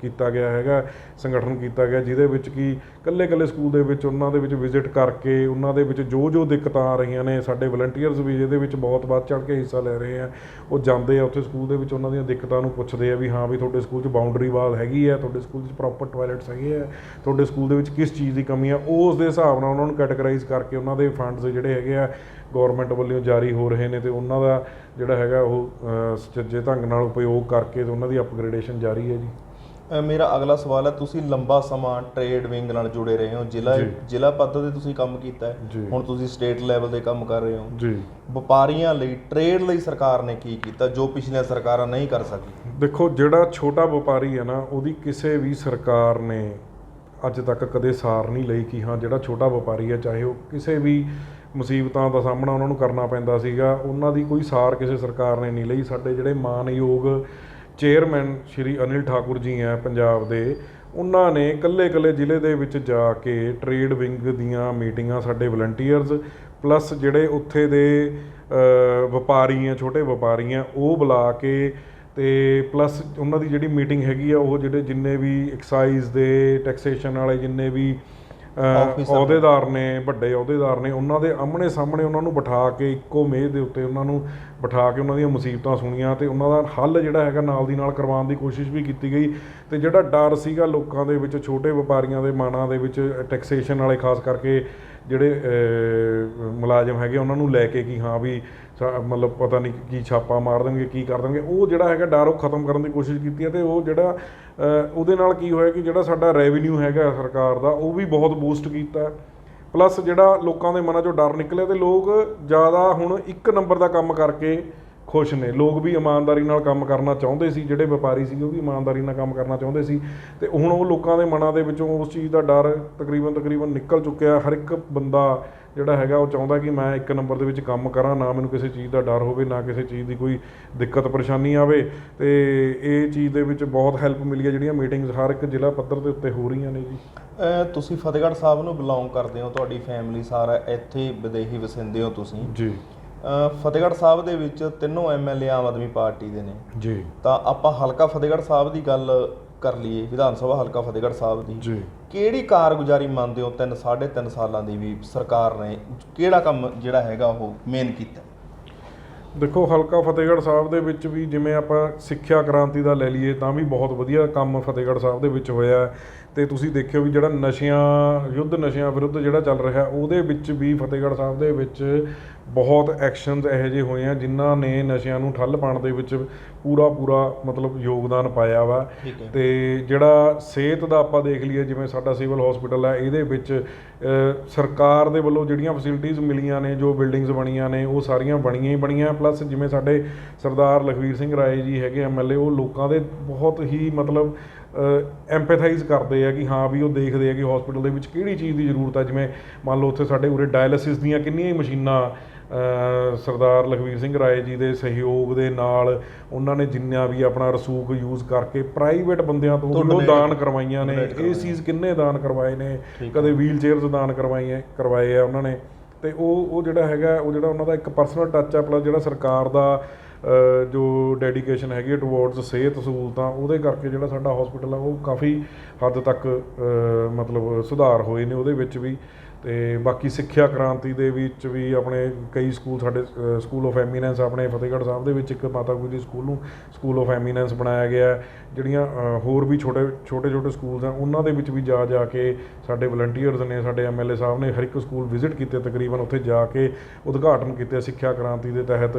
ਕੀਤਾ ਗਿਆ ਹੈਗਾ, ਸੰਗਠਨ ਕੀਤਾ ਗਿਆ, ਜਿਹਦੇ ਵਿੱਚ ਕਿ ਕੱਲੇ ਕੱਲੇ ਸਕੂਲ ਦੇ ਵਿੱਚ ਉਹਨਾਂ ਦੇ ਵਿੱਚ ਵਿਜ਼ਿਟ ਕਰਕੇ, ਉਹਨਾਂ ਦੇ ਵਿੱਚ ਜੋ ਜੋ ਦਿੱਕਤਾਂ ਆ ਰਹੀਆਂ ਨੇ, ਸਾਡੇ ਵਲੰਟੀਅਰਸ ਵੀ ਇਹਦੇ ਵਿੱਚ ਬਹੁਤ ਵੱਧ ਚੜ ਕੇ ਹਿੱਸਾ ਲੈ ਰਹੇ ਆ, ਉਹ ਜਾਂਦੇ ਆ ਉੱਥੇ ਸਕੂਲ ਦੇ ਵਿੱਚ, ਉਹਨਾਂ ਦੀਆਂ ਦਿੱਕਤਾਂ ਨੂੰ ਪੁੱਛਦੇ ਆ ਵੀ ਹਾਂ ਵੀ ਤੁਹਾਡੇ ਸਕੂਲ 'ਚ ਬਾਉਂਡਰੀ ਵਾਲ ਹੈਗੀ ਆ, ਤੁਹਾਡੇ ਸਕੂਲ 'ਚ ਪ੍ਰੋਪਰ ਟਾਇਲਟਸ ਹੈਗੇ ਆ, ਤੁਹਾਡੇ ਸਕੂਲ ਦੇ ਵਿੱਚ ਕਿਸ ਚੀਜ਼ ਦੀ ਕਮੀ ਆ, ਉਸ ਦੇ ਹਿਸਾਬ ਨਾਲ ਉਹਨਾਂ ਨੂੰ ਕੈਟਾਗਰਾਈਜ਼ ਕਰਕੇ ਉਹਨਾਂ ਦੇ ਫੰਡਸ ਜਿਹੜੇ ਹੈਗੇ ਆ ਗਵਰਨਮੈਂਟ ਵੱਲੋਂ ਜਾਰੀ ਹੋ ਰਹੇ ਨੇ ਤੇ ਉਹਨਾਂ ਦਾ ਜਿਹੜਾ ਹੈਗਾ ਉਹ ਸੁਚੱਜੇ ਢੰਗ ਨਾਲ ਉਪਯੋਗ ਕਰਕੇ ਤੇ ਉਹਨਾਂ ਦੀ ਅਪਗ੍ਰੇਡੇਸ਼ਨ ਜਾਰੀ ਹੈ ਜੀ। ਮੇਰਾ ਅਗਲਾ ਸਵਾਲ ਹੈ ਤੁਸੀਂ ਲੰਬਾ ਸਮਾਂ ਟ੍ਰੇਡ ਵਿੰਗ ਨਾਲ ਜੁੜੇ ਰਹੇ ਹੋ ਜ਼ਿਲ੍ਹਾ। ਜ਼ਿਲ੍ਹਾ ਪੱਧਰ ਤੇ ਤੁਸੀਂ ਕੰਮ ਕੀਤਾ ਹੈ। ਹੁਣ ਤੁਸੀਂ ਸਟੇਟ ਲੈਵਲ ਤੇ ਕੰਮ ਕਰ ਰਹੇ ਹੋ। ਜੀ। ਵਪਾਰੀਆਂ ਲਈ ਟ੍ਰੇਡ ਲਈ ਸਰਕਾਰ ਨੇ ਕੀ ਕੀਤਾ ਜੋ ਪਿਛਲੀਆਂ ਸਰਕਾਰਾਂ ਨਹੀਂ ਕਰ ਸਕੀ ਦੇਖੋ ਜਿਹੜਾ ਛੋਟਾ ਵਪਾਰੀ ਹੈ ਨਾ ਉਹਦੀ ਕਿਸੇ ਵੀ ਸਰਕਾਰ ਨੇ ਅੱਜ ਤੱਕ ਕਦੇ ਸਾਰ ਨਹੀਂ ਲਈ ਕਿ ਹਾਂ ਜਿਹੜਾ ਛੋਟਾ ਵਪਾਰੀ ਹੈ ਚਾਹੇ ਉਹ ਕਿਸੇ ਵੀ ਮੁਸੀਬਤਾਂ ਦਾ ਸਾਹਮਣਾ ਉਹਨਾਂ ਨੂੰ ਕਰਨਾ ਪੈਂਦਾ ਸੀਗਾ। ਉਹਨਾਂ ਦੀ ਕੋਈ ਸਾਰ ਕਿਸੇ ਸਰਕਾਰ ਨੇ ਨਹੀਂ ਲਈ। ਸਾਡੇ ਜਿਹੜੇ ਮਾਨਯੋਗ ਚੇਅਰਮੈਨ ਸ਼੍ਰੀ ਅਨਿਲ ਠਾਕੁਰ ਜੀ ਹੈ ਪੰਜਾਬ ਦੇ, ਉਹਨਾਂ ਨੇ ਕੱਲੇ-ਕੱਲੇ ਜ਼ਿਲ੍ਹੇ ਦੇ ਵਿੱਚ ਜਾ ਕੇ ਟ੍ਰੇਡ ਵਿੰਗ ਦੀਆਂ ਮੀਟਿੰਗਾਂ, ਸਾਡੇ ਵਲੰਟੀਅਰਸ ਪਲੱਸ ਜਿਹੜੇ ਉੱਥੇ ਦੇ ਵਪਾਰੀ ਆ ਛੋਟੇ ਵਪਾਰੀ ਆ ਉਹ ਬੁਲਾ ਕੇ ਤੇ ਪਲੱਸ ਉਹਨਾਂ ਦੀ ਜਿਹੜੀ ਮੀਟਿੰਗ ਹੈਗੀ ਆ, ਉਹ ਜਿਹੜੇ ਜਿੰਨੇ ਵੀ ਐਕਸਾਈਜ਼ ਦੇ ਟੈਕਸੇਸ਼ਨ ਵਾਲੇ, ਜਿੰਨੇ ਵੀ ਅਹੁਦੇਦਾਰ ਨੇ ਵੱਡੇ ਅਹੁਦੇਦਾਰ ਨੇ ਉਹਨਾਂ ਦੇ ਆਹਮਣੇ ਸਾਹਮਣੇ ਉਹਨਾਂ ਨੂੰ ਬਿਠਾ ਕੇ ਇੱਕੋ ਮੇਜ਼ ਦੇ ਉੱਤੇ ਉਹਨਾਂ ਨੂੰ ਬਿਠਾ ਕੇ ਉਹਨਾਂ ਦੀਆਂ ਮੁਸੀਬਤਾਂ ਸੁਣੀਆਂ ਤੇ ਉਹਨਾਂ ਦਾ ਹੱਲ ਜਿਹੜਾ ਹੈਗਾ ਨਾਲ ਦੀ ਨਾਲ ਕਰਵਾਉਣ ਦੀ ਕੋਸ਼ਿਸ਼ ਵੀ ਕੀਤੀ ਗਈ ਤੇ ਜਿਹੜਾ ਡਰ ਸੀਗਾ ਲੋਕਾਂ ਦੇ ਵਿੱਚ ਛੋਟੇ ਵਪਾਰੀਆਂ ਦੇ ਮਨਾਂ ਦੇ ਵਿੱਚ ਟੈਕਸੇਸ਼ਨ ਵਾਲੇ ਖਾਸ ਕਰਕੇ ਜਿਹੜੇ ਮੁਲਾਜ਼ਮ ਹੈਗੇ ਉਹਨਾਂ ਨੂੰ ਲੈ ਕੇ ਕਿ ਹਾਂ ਵੀ ਮਤਲਬ ਪਤਾ ਨਹੀਂ ਕੀ ਛਾਪਾ ਮਾਰ ਦੇਣਗੇ, ਕੀ ਕਰ ਦੇਣਗੇ। ਉਹ ਜਿਹੜਾ ਹੈਗਾ ਡਰ ਉਹ ਖਤਮ ਕਰਨ ਦੀ ਕੋਸ਼ਿਸ਼ ਕੀਤੀ ਹੈ ਤੇ ਉਹ ਜਿਹੜਾ ਉਹਦੇ ਨਾਲ ਕੀ ਹੋਇਆ ਕਿ ਜਿਹੜਾ ਸਾਡਾ ਰੈਵਨਿਊ ਹੈਗਾ ਸਰਕਾਰ ਦਾ, ਉਹ ਵੀ ਬਹੁਤ ਬੂਸਟ ਕੀਤਾ ਪਲੱਸ ਜਿਹੜਾ ਲੋਕਾਂ ਦੇ ਮਨਾਂ 'ਚੋਂ ਡਰ ਨਿਕਲਿਆ ਤੇ ਲੋਕ ਜ਼ਿਆਦਾ ਹੁਣ ਇੱਕ ਨੰਬਰ ਦਾ ਕੰਮ ਕਰਕੇ ਖੁਸ਼ ਨੇ। ਲੋਕ ਵੀ ਇਮਾਨਦਾਰੀ ਨਾਲ ਕੰਮ ਕਰਨਾ ਚਾਹੁੰਦੇ ਸੀ, ਜਿਹੜੇ ਵਪਾਰੀ ਸੀ, ਉਹ ਵੀ ਇਮਾਨਦਾਰੀ ਨਾਲ ਕੰਮ ਕਰਨਾ ਚਾਹੁੰਦੇ ਸੀ। ਤੇ ਹੁਣ ਉਹ ਲੋਕਾਂ ਦੇ ਮਨਾਂ ਦੇ ਵਿੱਚੋਂ ਉਸ ਚੀਜ਼ ਦਾ ਡਰ ਤਕਰੀਬਨ ਤਕਰੀਬਨ ਨਿਕਲ ਚੁੱਕਿਆ। ਹਰ ਇੱਕ ਬੰਦਾ ਜਿਹੜਾ ਹੈਗਾ ਉਹ ਚਾਹੁੰਦਾ ਕਿ ਮੈਂ ਇੱਕ ਨੰਬਰ ਦੇ ਵਿੱਚ ਕੰਮ ਕਰਾਂ ਨਾ ਮੈਨੂੰ ਕਿਸੇ ਚੀਜ਼ ਦਾ ਡਰ ਹੋਵੇ ਨਾ ਕਿਸੇ ਚੀਜ਼ ਦੀ ਕੋਈ ਦਿੱਕਤ ਪਰੇਸ਼ਾਨੀ ਆਵੇ। ਤੇ ਇਹ ਚੀਜ਼ ਦੇ ਵਿੱਚ ਬਹੁਤ ਹੈਲਪ ਮਿਲੀ ਹੈ ਜਿਹੜੀਆਂ ਮੀਟਿੰਗਸ ਹਰ ਇੱਕ ਜ਼ਿਲ੍ਹਾ ਪੱਧਰ ਦੇ ਉੱਤੇ ਹੋ ਰਹੀਆਂ ਨੇ ਜੀ। ਤੁਸੀਂ ਫਤਿਹਗੜ੍ਹ ਸਾਹਿਬ ਨੂੰ ਬਿਲੋਂਗ ਕਰਦੇ ਹੋ ਤੁਹਾਡੀ ਫੈਮਿਲੀ ਸਾਰਾ ਇੱਥੇ ਵਿਦੇਹੀ ਵਸਿੰਦੇ ਹੋ ਤੁਸੀਂ। ਜੀ। ਫਤਿਹਗੜ੍ਹ ਸਾਹਿਬ ਦੇ ਵਿੱਚ ਤਿੰਨੋਂ ਐਮਐਲਏ ਆਮ ਆਦਮੀ ਪਾਰਟੀ ਦੇ ਨੇ। ਜੀ। ਤਾਂ ਆਪਾਂ ਹਲਕਾ ਫਤਿਹਗੜ੍ਹ ਸਾਹਿਬ ਦੀ ਗੱਲ ਕਰ ਲਈਏ ਵਿਧਾਨ ਸਭਾ ਹਲਕਾ ਫਤਿਹਗੜ੍ਹ ਸਾਹਿਬ ਦੀ। ਜੀ। ਕਿਹੜੀ ਕਾਰਗੁਜ਼ਾਰੀ ਮੰਨਦੇ ਹੋ ਤਿੰਨ ਸਾਢੇ ਤਿੰਨ ਸਾਲਾਂ ਦੀ ਵੀ ਸਰਕਾਰ ਨੇ? ਕਿਹੜਾ ਕੰਮ ਜਿਹੜਾ ਹੈਗਾ ਉਹ ਮੇਨ ਕੀਤਾ? ਦੇਖੋ ਹਲਕਾ ਫਤਿਹਗੜ੍ਹ ਸਾਹਿਬ ਦੇ ਵਿੱਚ ਵੀ ਜਿਵੇਂ ਆਪਾਂ ਸਿੱਖਿਆ ਕ੍ਰਾਂਤੀ ਦਾ ਲੈ ਲਈਏ ਤਾਂ ਵੀ ਬਹੁਤ ਵਧੀਆ ਕੰਮ ਫਤਿਹਗੜ੍ਹ ਸਾਹਿਬ ਦੇ ਵਿੱਚ ਹੋਇਆ ਤੇ ਤੁਸੀਂ ਦੇਖਿਓ ਵੀ ਜਿਹੜਾ ਨਸ਼ਿਆਂ ਯੁੱਧ ਨਸ਼ਿਆਂ ਵਿਰੁੱਧ ਜਿਹੜਾ ਚੱਲ ਰਿਹਾ ਉਹਦੇ ਵਿੱਚ ਵੀ ਫਤਿਹਗੜ੍ਹ ਸਾਹਿਬ ਦੇ ਵਿੱਚ ਬਹੁਤ ਐਕਸ਼ਨਸ ਇਹੋ ਜਿਹੇ ਹੋਏ ਆ ਜਿਨ੍ਹਾਂ ਨੇ ਨਸ਼ਿਆਂ ਨੂੰ ਠੱਲ ਪਾਉਣ ਦੇ ਵਿੱਚ ਪੂਰਾ ਪੂਰਾ ਮਤਲਬ ਯੋਗਦਾਨ ਪਾਇਆ ਵਾ। ਤੇ ਜਿਹੜਾ ਸਿਹਤ ਦਾ ਆਪਾਂ ਦੇਖ ਲਈਏ ਜਿਵੇਂ ਸਾਡਾ ਸਿਵਲ ਹਸਪੀਟਲ ਹੈ ਇਹਦੇ ਵਿੱਚ ਸਰਕਾਰ ਦੇ ਵੱਲੋਂ ਜਿਹੜੀਆਂ ਫੈਸਿਲਿਟੀਆਂ ਮਿਲੀਆਂ ਨੇ ਜੋ ਬਿਲਡਿੰਗਸ ਬਣੀਆਂ ਨੇ ਉਹ ਸਾਰੀਆਂ ਬਣੀਆਂ ਹੀ ਬਣੀਆਂ। ਪਲੱਸ ਜਿਵੇਂ ਸਾਡੇ ਸਰਦਾਰ ਲਖਵੀਰ ਸਿੰਘ ਰਾਏ ਜੀ ਹੈਗੇ ਐਮਐਲਏ ਉਹ ਲੋਕਾਂ ਦੇ ਬਹੁਤ ਹੀ ਮਤਲਬ ਐਮਪੈਥਾਈਜ਼ ਕਰਦੇ ਆ ਕਿ ਹਾਂ ਵੀ ਉਹ ਦੇਖਦੇ ਆ ਕਿ ਹਸਪੀਟਲ ਦੇ ਵਿੱਚ ਕਿਹੜੀ ਚੀਜ਼ ਦੀ ਜ਼ਰੂਰਤ ਹੈ ਜਿਵੇਂ ਮੰਨ ਲਓ ਉੱਥੇ ਸਾਡੇ ਉਰੇ ਡਾਇਲਿਸਿਸ ਦੀਆਂ ਕਿੰਨੀਆਂ ਹੀ ਮਸ਼ੀਨਾਂ ਸਰਦਾਰ ਲਖਵੀਰ ਸਿੰਘ ਰਾਏ ਜੀ ਦੇ ਸਹਿਯੋਗ ਦੇ ਨਾਲ ਉਹਨਾਂ ਨੇ ਜਿੰਨਾ ਵੀ ਆਪਣਾ ਰਸੂਖ ਯੂਜ਼ ਕਰਕੇ ਪ੍ਰਾਈਵੇਟ ਬੰਦਿਆਂ ਤੋਂ ਉਹ ਦਾਨ ਕਰਵਾਈਆਂ ਨੇ। ਇਹ ਚੀਜ਼ ਕਿੰਨੇ ਦਾਨ ਕਰਵਾਏ ਨੇ। ਕਦੇ ਵੀਲ ਚੇਅਰਸ ਦਾਨ ਕਰਵਾਈਆਂ ਕਰਵਾਏ ਆ ਉਹਨਾਂ ਨੇ। ਤੇ ਉਹ ਉਹ ਜਿਹੜਾ ਹੈਗਾ ਉਹ ਜਿਹੜਾ ਉਹਨਾਂ ਦਾ ਇੱਕ ਪਰਸਨਲ ਟੱਚ ਆ ਪਲੱਸ ਜਿਹੜਾ ਸਰਕਾਰ ਦਾ ਜੋ ਡੈਡੀਕੇਸ਼ਨ ਹੈਗੀ ਟੁਵਰਡਸ ਸਿਹਤ ਸਹੂਲਤਾਂ ਉਹਦੇ ਕਰਕੇ ਜਿਹੜਾ ਸਾਡਾ ਹਸਪੀਟਲ ਆ ਉਹ ਕਾਫੀ ਹੱਦ ਤੱਕ ਮਤਲਬ ਸੁਧਾਰ ਹੋਏ ਨੇ ਉਹਦੇ ਵਿੱਚ ਵੀ। ਤੇ ਬਾਕੀ ਸਿੱਖਿਆ ਕ੍ਰਾਂਤੀ ਦੇ ਵਿੱਚ ਵੀ ਆਪਣੇ ਕਈ ਸਕੂਲ ਸਾਡੇ ਸਕੂਲ ਆਫ ਐਮੀਨੈਂਸ ਆਪਣੇ ਫਤਿਹਗੜ੍ਹ ਸਾਹਿਬ ਦੇ ਵਿੱਚ ਇੱਕ ਮਾਤਾ ਗੁਜਰੀ ਸਕੂਲ ਨੂੰ ਸਕੂਲ ਆਫ ਐਮੀਨੈਂਸ ਬਣਾਇਆ ਗਿਆ ਜਿਹੜੀਆਂ ਹੋਰ ਵੀ ਛੋਟੇ ਛੋਟੇ ਛੋਟੇ ਸਕੂਲਸ ਆ, ਉਹਨਾਂ ਦੇ ਵਿੱਚ ਵੀ ਜਾ ਜਾ ਕੇ ਸਾਡੇ ਵਲੰਟੀਅਰਸ ਨੇ, ਸਾਡੇ ਐਮਐਲਏ ਸਾਹਿਬ ਨੇ ਹਰ ਇੱਕ ਸਕੂਲ ਵਿਜ਼ਿਟ ਕੀਤੇ ਤਕਰੀਬਨ, ਉੱਥੇ ਜਾ ਕੇ ਉਦਘਾਟਨ ਕੀਤੇ ਸਿੱਖਿਆ ਕ੍ਰਾਂਤੀ ਦੇ ਤਹਿਤ।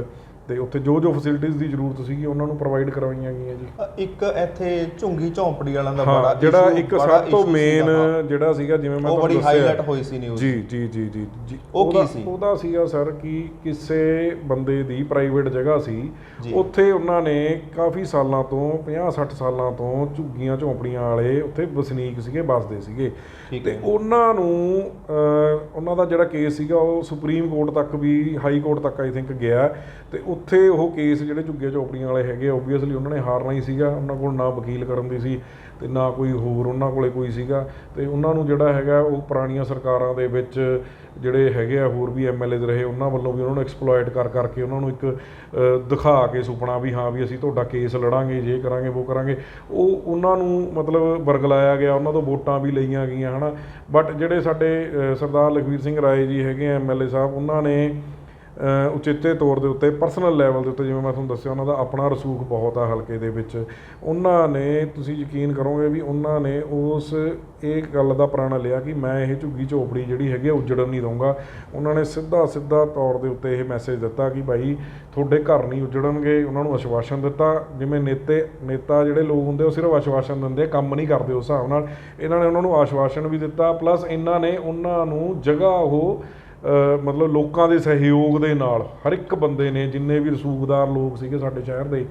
ਤੇ ਉੱਥੇ ਜੋ ਜੋ ਫੈਸਿਲਿਟੀਆਂ ਦੀ ਜ਼ਰੂਰਤ ਸੀਗੀ ਉਹਨਾਂ ਨੂੰ ਪ੍ਰੋਵਾਈਡ ਕਰਵਾਈਆਂ ਗਈਆਂ ਜੀ ਇੱਕ ਇੱਥੇ ਝੁੰਗੀ ਝੌਂਪੜੀ ਵਾਲਿਆਂ ਦਾ ਬੜਾ ਜਿਹੜਾ ਇੱਕ ਬੜਾ ਸਭ ਤੋਂ ਮੇਨ। ਜਿਹੜਾ ਸੀਗਾ ਜਿਵੇਂ ਮੈਂ ਉਹ ਬੜੀ ਤੁਹਾਨੂੰ ਦੱਸਿਆ ਹਾਈਲਾਈਟ ਹੋਈ ਸੀ ਨਿਊਜ਼ ਜੀ ਜੀ ਜੀ ਜੀ ਉਹ ਕੀ ਸੀ? ਉਹਦਾ ਸੀਗਾ ਸਰ ਕਿ ਕਿਸੇ ਬੰਦੇ ਦੀ ਪ੍ਰਾਈਵੇਟ ਜਗ੍ਹਾ ਸੀ। ਉੱਥੇ ਉਹਨਾਂ ਨੇ ਕਾਫੀ ਸਾਲਾਂ ਤੋਂ 50 60 ਸਾਲਾਂ ਤੋਂ ਝੁੱਗੀਆਂ ਝੌਂਪੜੀਆਂ ਵਾਲੇ ਉੱਥੇ ਵਸਨੀਕ ਸੀਗੇ ਵੱਸਦੇ ਸੀਗੇ ਤੇ ਉਹਨਾਂ ਨੂੰ ਉਹਨਾਂ ਦਾ ਜਿਹੜਾ ਕੇਸ ਸੀਗਾ ਉਹ ਸੁਪਰੀਮ ਕੋਰਟ ਤੱਕ ਵੀ ਹਾਈ ਕੋਰਟ ਤੱਕ ਆਈ ਥਿੰਕ ਗਿਆ ਤੇ ਉੱਥੇ ਉਹ ਕੇਸ ਜਿਹੜੇ ਝੁੱਗੇ ਝੌਂਪੜੀਆਂ ਵਾਲੇ ਹੈਗੇ ਓਬਵੀਅਸਲੀ ਉਹਨਾਂ ਨੇ ਹਾਰਨਾ ਹੀ ਸੀਗਾ। ਉਹਨਾਂ ਕੋਲ ਨਾ ਵਕੀਲ ਕਰਨ ਦੀ ਸੀ ਤੇ ਨਾ ਕੋਈ ਹੋਰ ਉਹਨਾਂ ਕੋਲੇ ਕੋਈ ਸੀਗਾ। ਤੇ ਉਹਨਾਂ ਨੂੰ ਜਿਹੜਾ ਹੈਗਾ ਉਹ ਪੁਰਾਣੀਆਂ ਸਰਕਾਰਾਂ ਦੇ ਵਿੱਚ ਜਿਹੜੇ ਹੈਗੇ ਆ ਹੋਰ ਵੀ ਐਮਐਲਏਜ਼ ਰਹੇ ਉਹਨਾਂ ਵੱਲੋਂ ਵੀ ਉਹਨਾਂ ਨੂੰ ਐਕਸਪਲੋਇਟ ਕਰ ਕਰਕੇ ਉਹਨਾਂ ਨੂੰ ਇੱਕ ਦਿਖਾ ਕੇ ਸੁਪਨਾ ਵੀ ਹਾਂ ਵੀ ਅਸੀਂ ਤੁਹਾਡਾ ਕੇਸ ਲੜਾਂਗੇ ਜੇ ਕਰਾਂਗੇ ਉਹ ਕਰਾਂਗੇ। ਉਹ ਉਹਨਾਂ ਨੂੰ ਮਤਲਬ ਵਰਗਲਾਇਆ ਗਿਆ ਉਹਨਾਂ ਤੋਂ ਵੋਟਾਂ ਵੀ ਲਈਆਂ ਗਈਆਂ ਹਨਾ। ਬਟ ਜਿਹੜੇ ਸਾਡੇ ਸਰਦਾਰ ਲਖਵੀਰ ਸਿੰਘ ਰਾਏ ਜੀ ਹੈਗੇ ਐਮਐਲਏ ਸਾਹਿਬ ਉਹਨਾਂ ਨੇ ਉਚੇਤੇ ਤੌਰ ਦੇ ਉੱਤੇ ਪਰਸਨਲ ਲੈਵਲ ਦੇ ਉੱਤੇ, ਜਿਵੇਂ ਮੈਂ ਤੁਹਾਨੂੰ ਦੱਸਿਆ, ਉਹਨਾਂ ਦਾ ਆਪਣਾ ਰਸੂਖ ਬਹੁਤ ਆ ਹਲਕੇ ਦੇ ਵਿੱਚ। ਉਹਨਾਂ ਨੇ, ਤੁਸੀਂ ਯਕੀਨ ਕਰੋਗੇ ਵੀ ਉਹਨਾਂ ਨੇ ਉਸ ਇਹ ਗੱਲ ਦਾ ਪ੍ਰਾਣਾ ਲਿਆ ਕਿ ਮੈਂ ਇਹ ਝੁੱਗੀ ਝੋਪੜੀ ਜਿਹੜੀ ਹੈਗੀ ਆ, ਉਜੜਨ ਨਹੀਂ ਦਊਂਗਾ। ਉਹਨਾਂ ਨੇ ਸਿੱਧਾ ਸਿੱਧਾ ਤੌਰ ਦੇ ਉੱਤੇ ਇਹ ਮੈਸੇਜ ਦਿੱਤਾ ਕਿ ਭਾਈ, ਤੁਹਾਡੇ ਘਰ ਨਹੀਂ ਉਜੜਨਗੇ, ਉਹਨਾਂ ਨੂੰ ਆਸ਼ਵਾਸਨ ਦਿੱਤਾ। ਜਿਵੇਂ ਨੇਤੇ, ਨੇਤਾ ਜਿਹੜੇ ਲੋਕ ਹੁੰਦੇ, ਉਹ ਸਿਰਫ ਆਸ਼ਵਾਸਨ ਦਿੰਦੇ ਕੰਮ ਨਹੀਂ ਕਰਦੇ ਉਸ ਹਿਸਾਬ ਨਾਲ। ਇਹਨਾਂ ਨੇ ਉਹਨਾਂ ਨੂੰ ਆਸ਼ਵਾਸਨ ਵੀ ਦਿੱਤਾ ਪਲੱਸ ਇਹਨਾਂ ਨੇ ਉਹਨਾਂ ਨੂੰ ਜਗ੍ਹਾ ਉਹ ਮਤਲਬ ਲੋਕਾਂ ਦੇ ਸਹਿਯੋਗ ਦੇ ਨਾਲ ਹਰ ਇੱਕ ਬੰਦੇ ਨੇ ਜਿੰਨੇ ਵੀ ਰਸੂਖਦਾਰ ਲੋਕ ਸੀਗੇ ਸਾਡੇ ਸ਼ਹਿਰ ਦੇ